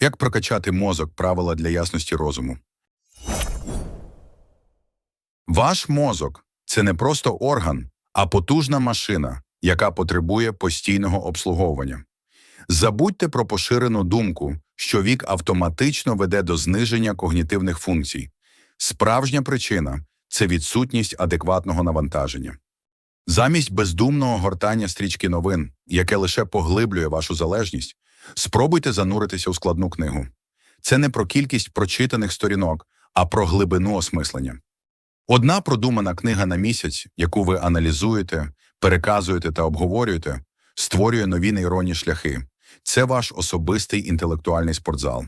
Як прокачати мозок правила для ясності розуму? Ваш мозок це не просто орган, а потужна машина, яка потребує постійного обслуговування. Забудьте про поширену думку, що вік автоматично веде до зниження когнітивних функцій. Справжня причина це відсутність адекватного навантаження. Замість бездумного гортання стрічки новин, яке лише поглиблює вашу залежність, спробуйте зануритися у складну книгу. Це не про кількість прочитаних сторінок, а про глибину осмислення. Одна продумана книга на місяць, яку ви аналізуєте, переказуєте та обговорюєте, створює нові нейронні шляхи. Це ваш особистий інтелектуальний спортзал.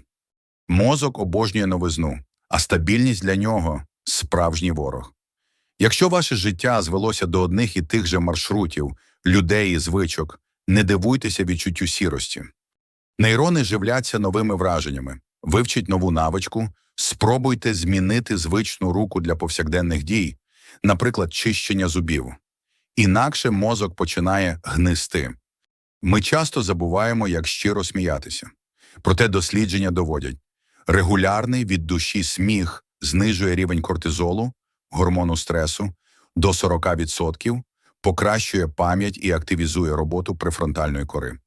Мозок обожнює новизну, а стабільність для нього справжній ворог. Якщо ваше життя звелося до одних і тих же маршрутів, людей і звичок, не дивуйтеся відчуттю сірості. Нейрони живляться новими враженнями. Вивчіть нову навичку, спробуйте змінити звичну руку для повсякденних дій, наприклад, чищення зубів. Інакше мозок починає гнисти. Ми часто забуваємо, як щиро сміятися. Проте дослідження доводять, регулярний від душі сміх знижує рівень кортизолу, гормону стресу до 40%, покращує пам'ять і активізує роботу префронтальної кори.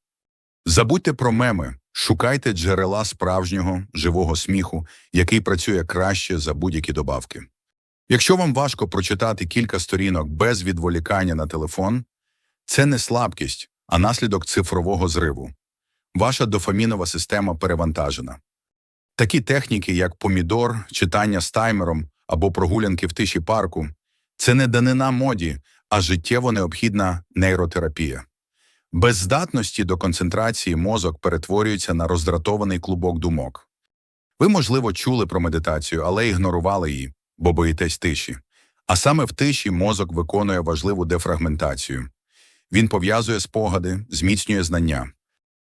Забудьте про меми, шукайте джерела справжнього живого сміху, який працює краще за будь-які добавки. Якщо вам важко прочитати кілька сторінок без відволікання на телефон, це не слабкість, а наслідок цифрового зриву. Ваша дофамінова система перевантажена. Такі техніки, як помідор, читання з таймером або прогулянки в тиші парку, це не данина моді, а життєво необхідна нейротерапія. Без здатності до концентрації мозок перетворюється на роздратований клубок думок. Ви, можливо, чули про медитацію, але ігнорували її, бо боїтесь тиші. А саме в тиші мозок виконує важливу дефрагментацію. Він пов'язує спогади, зміцнює знання.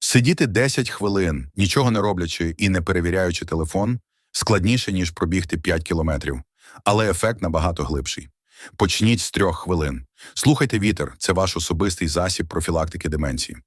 Сидіти 10 хвилин, нічого не роблячи і не перевіряючи телефон, складніше, ніж пробігти 5 кілометрів, але ефект набагато глибший. Почніть з трьох хвилин. Слухайте вітер це ваш особистий засіб профілактики деменції.